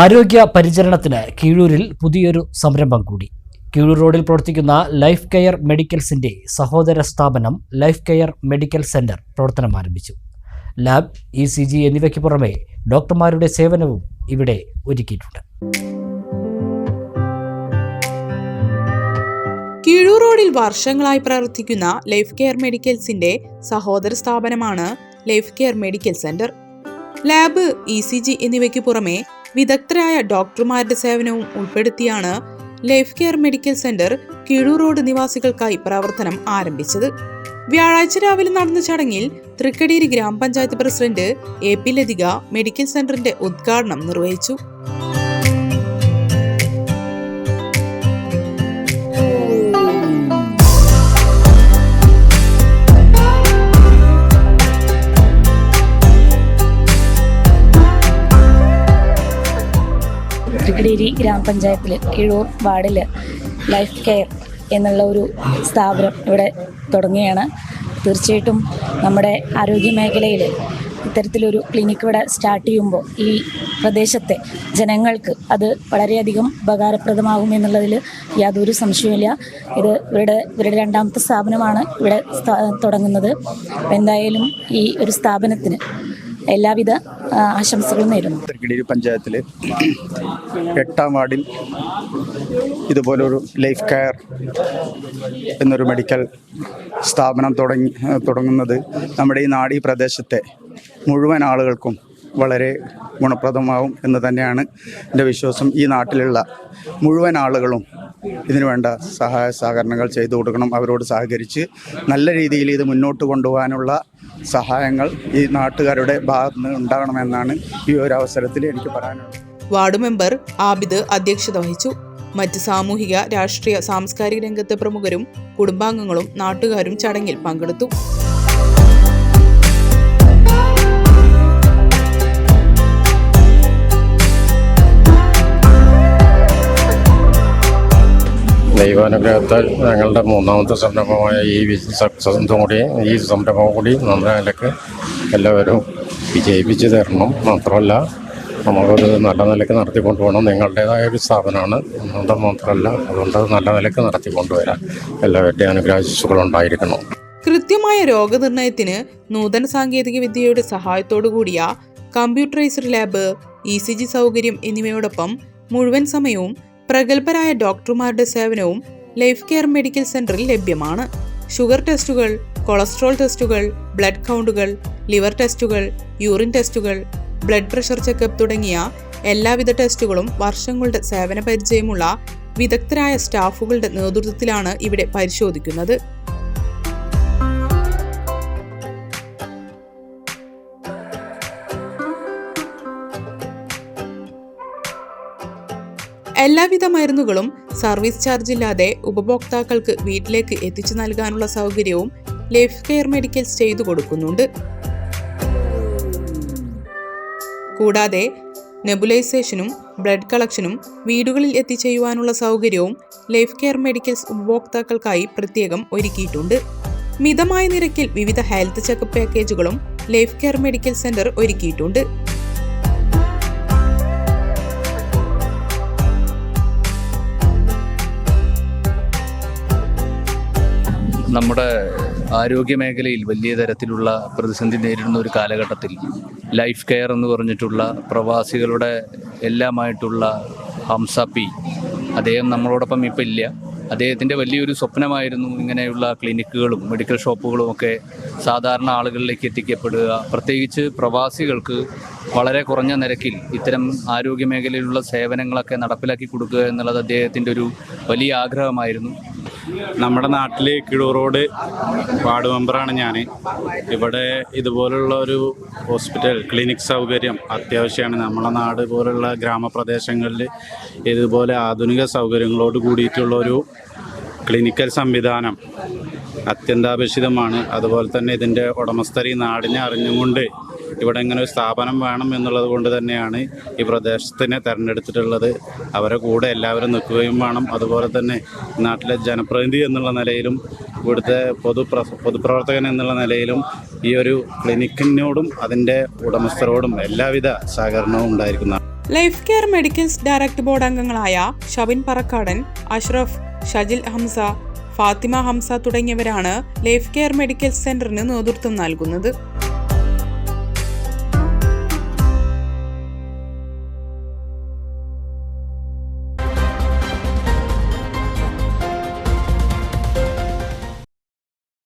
ആരോഗ്യ പരിചരണത്തിന് കീഴൂരിൽ പുതിയൊരു സംരംഭം കൂടി. കീഴൂർ റോഡിൽ പ്രവർത്തിക്കുന്ന ലൈഫ് കെയർ മെഡിക്കൽസിന്റെ സഹോദര സ്ഥാപനം ലൈഫ് കെയർ മെഡിക്കൽ സെന്റർ പ്രവർത്തനം ആരംഭിച്ചു. ലാബ് ഇ സി ജി എന്നിവയ്ക്ക് പുറമെ ഡോക്ടർമാരുടെ സേവനവും ഇവിടെ ഒരുക്കിയിട്ടുണ്ട്. കീഴൂർ റോഡിൽ വർഷങ്ങളായി പ്രവർത്തിക്കുന്ന ലൈഫ് കെയർ മെഡിക്കൽസിന്റെ സഹോദര സ്ഥാപനമാണ് life care medical centre. Lab E C G എന്നിവയ്ക്ക് പുറമെ വിദഗ്ധരായ ഡോക്ടർമാരുടെ സേവനവും ഉൾപ്പെടുത്തിയാണ് life care medical centre Keezhur road നിവാസികൾക്കായി പ്രവർത്തനം ആരംഭിച്ചത്. വ്യാഴാഴ്ച രാവിലെ നടന്ന ചടങ്ങിൽ തൃക്കടീരി ഗ്രാമപഞ്ചായത്ത് president A P Lathika medical സെന്ററിന്റെ ഉദ്ഘാടനം നിർവഹിച്ചു. തൃക്കടേരി ഗ്രാമപഞ്ചായത്തിൽ കിഴൂർ വാർഡിൽ ലൈഫ് കെയർ എന്നുള്ള ഒരു സ്ഥാപനം ഇവിടെ തുടങ്ങുകയാണ്. തീർച്ചയായിട്ടും നമ്മുടെ ആരോഗ്യ മേഖലയിൽ ഇത്തരത്തിലൊരു ക്ലിനിക്ക് ഇവിടെ സ്റ്റാർട്ട് ചെയ്യുമ്പോൾ ഈ പ്രദേശത്തെ ജനങ്ങൾക്ക് അത് വളരെയധികം ഉപകാരപ്രദമാകും എന്നുള്ളതിൽ യാതൊരു സംശയവുമില്ല. ഇത് ഇവരുടെ ഇവരുടെ രണ്ടാമത്തെ സ്ഥാപനമാണ് ഇവിടെ തുടങ്ങുന്നത്. എന്തായാലും ഈ ഒരു സ്ഥാപനത്തിന് എല്ലാവിധ ആശംസകളും നേരുന്നു. തൃക്കടിയൂർ പഞ്ചായത്തിൽ എട്ടാം വാർഡിൽ ഇതുപോലൊരു ലൈഫ് കെയർ എന്നൊരു മെഡിക്കൽ സ്ഥാപനം തുടങ്ങി തുടങ്ങുന്നത് നമ്മുടെ ഈ നാടീ പ്രദേശത്തെ മുഴുവൻ ആളുകൾക്കും വളരെ ഗുണപ്രദമാവും എന്ന് തന്നെയാണ് എന്റെ വിശ്വാസം. ഈ നാട്ടിലുള്ള മുഴുവൻ ആളുകളും ഇതിനു വേണ്ട സഹായ സഹകരണങ്ങൾ ചെയ്തു കൊടുക്കണം. അവരോട് സഹകരിച്ച് നല്ല രീതിയിൽ ഇത് മുന്നോട്ട് കൊണ്ടുപോകാനുള്ള സഹായങ്ങൾ ഈ നാട്ടുകാരുടെ ഭാഗത്ത് നിന്ന് ഉണ്ടാകണമെന്നാണ് ഈ ഒരു അവസരത്തിൽ എനിക്ക് പറയാനുള്ളത്. വാർഡ് മെമ്പർ ആബിദ് അധ്യക്ഷത വഹിച്ചു. മറ്റ് സാമൂഹിക രാഷ്ട്രീയ സാംസ്കാരിക രംഗത്തെ പ്രമുഖരും കുടുംബാംഗങ്ങളും നാട്ടുകാരും ചടങ്ങിൽ പങ്കെടുത്തു. ദൈവാനുഗ്രഹത്താൽ ഞങ്ങളുടെ മൂന്നാമത്തെ സംരംഭമായ ഈ സക്സസും കൂടി ഈ സംരംഭം കൂടി നമ്മുടെ എല്ലാവരും വിജയിപ്പിച്ച് തരണം. മാത്രമല്ല നമുക്കൊരു നല്ല നിലയ്ക്ക് നടത്തിക്കൊണ്ടു പോകണം. നിങ്ങളുടേതായ ഒരു സ്ഥാപനമാണ്. അതുകൊണ്ട് മാത്രമല്ല അതുകൊണ്ട് അത് നല്ല നിലയ്ക്ക് നടത്തിക്കൊണ്ടുവരാൻ എല്ലാവരുടെയും അനുഗ്രഹിച്ചുകളുണ്ടായിരിക്കണം കൃത്യമായ രോഗനിർണയത്തിന് നൂതന സാങ്കേതിക വിദ്യയുടെ സഹായത്തോടു കൂടിയ computerised lab E C G സൗകര്യം എന്നിവയോടൊപ്പം മുഴുവൻ സമയവും പ്രഗത്ഭരായ ഡോക്ടർമാരുടെ സേവനവും ലൈഫ് കെയർ മെഡിക്കൽ സെന്ററിൽ ലഭ്യമാണ്. ഷുഗർ ടെസ്റ്റുകൾ കൊളസ്ട്രോൾ ടെസ്റ്റുകൾ ബ്ലഡ് കൗണ്ടുകൾ ലിവർ ടെസ്റ്റുകൾ യൂറിൻ ടെസ്റ്റുകൾ ബ്ലഡ് പ്രഷർ ചെക്കപ്പ് തുടങ്ങിയ എല്ലാവിധ ടെസ്റ്റുകളും വർഷങ്ങളുടെ സേവന പരിചയമുള്ള വിദഗ്ധരായ സ്റ്റാഫുകളുടെ നേതൃത്വത്തിലാണ് ഇവിടെ പരിശോധിക്കുന്നത്. എല്ലാവിധ മരുന്നുകളും സർവീസ് ചാർജ് ഇല്ലാതെ ഉപഭോക്താക്കൾക്ക് വീട്ടിലേക്ക് എത്തിച്ചു നൽകാനുള്ള സൗകര്യവും ലൈഫ് കെയർ മെഡിക്കൽസ് ചെയ്തു കൊടുക്കുന്നുണ്ട്. കൂടാതെ നെബുലൈസേഷനും ബ്ലഡ് കളക്ഷനും വീടുകളിൽ എത്തിച്ചെയ്യുവാനുള്ള സൗകര്യവും ലൈഫ് കെയർ മെഡിക്കൽസ് ഉപഭോക്താക്കൾക്കായി പ്രത്യേകം ഒരുക്കിയിട്ടുണ്ട്. മിതമായ നിരക്കിൽ വിവിധ ഹെൽത്ത് ചെക്കപ്പ് പാക്കേജുകളും ലൈഫ് കെയർ മെഡിക്കൽ സെന്റർ ഒരുക്കിയിട്ടുണ്ട്. നമ്മുടെ ആരോഗ്യ മേഖലയിൽ വലിയ തരത്തിലുള്ള പ്രതിസന്ധി നേരിടുന്ന ഒരു കാലഘട്ടത്തിൽ ലൈഫ് കെയർ എന്ന് പറഞ്ഞിട്ടുള്ള പ്രവാസികളുടെ എല്ലാമായിട്ടുള്ള ഹംസ പി. അദ്ദേഹം നമ്മളോടൊപ്പം ഇപ്പം ഇല്ല. അദ്ദേഹത്തിന്റെ വലിയൊരു സ്വപ്നമായിരുന്നു ഇങ്ങനെയുള്ള ക്ലിനിക്കുകളും മെഡിക്കൽ ഷോപ്പുകളും ഒക്കെ സാധാരണ ആളുകളിലേക്ക് എത്തിക്കപ്പെടുക. പ്രത്യേകിച്ച് പ്രവാസികൾക്ക് വളരെ കുറഞ്ഞ നിരക്കിൽ ഇത്തരം ആരോഗ്യ മേഖലയിലുള്ള സേവനങ്ങളൊക്കെ നടപ്പിലാക്കി കൊടുക്കുക എന്നുള്ളത് അദ്ദേഹത്തിന്റെ ഒരു വലിയ ആഗ്രഹമായിരുന്നു. നമ്മുടെ നാട്ടിൽ കിഴൂർ റോഡ് വാർഡ് മെമ്പറാണ് ഞാൻ ഇവിടെ ഇതുപോലുള്ള ഒരു ഹോസ്പിറ്റൽ ക്ലിനിക് സൗകര്യം അത്യാവശ്യമാണ്. നമ്മളെ നാട് പോലുള്ള ഗ്രാമപ്രദേശങ്ങളിൽ ഇതുപോലെ ആധുനിക സൗകര്യങ്ങളോട് കൂടിയിട്ടുള്ള ഒരു ക്ലിനിക്കൽ സംവിധാനം അത്യന്താപേക്ഷിതമാണ്. അതുപോലെ തന്നെ ഇതിന്റെ ഉടമസ്ഥരീ നാടിനെ അറിഞ്ഞുകൊണ്ട് ഇവിടെ ഇങ്ങനെ ഒരു സ്ഥാപനം വേണം എന്നുള്ളത് കൊണ്ട് തന്നെയാണ് ഈ പ്രദേശത്തിനെ തിരഞ്ഞെടുത്തിട്ടുള്ളത്. അവരെ കൂടെ എല്ലാവരും നിൽക്കുകയും വേണം. അതുപോലെ തന്നെ നാട്ടിലെ ജനപ്രതിനിധി എന്നുള്ള നിലയിലും ഇവിടുത്തെ പൊതു പൊതുപ്രവർത്തകൻ എന്നുള്ള നിലയിലും ഈ ഒരു ക്ലിനിക്കിനോടും അതിന്റെ ഉടമസ്ഥരോടും എല്ലാവിധ സഹകരണവും ഉണ്ടായിരിക്കുന്നതാണ്. Life care medicals director board അംഗങ്ങളായ ഷബിൻ പറക്കാടൻ അഷ്റഫ് ഷജിൽ ഹംസ ഫാത്തിമ ഹംസ തുടങ്ങിയവരാണ് ലൈഫ് കെയർ മെഡിക്കൽ സെന്ററിന് നേതൃത്വം നൽകുന്നത്.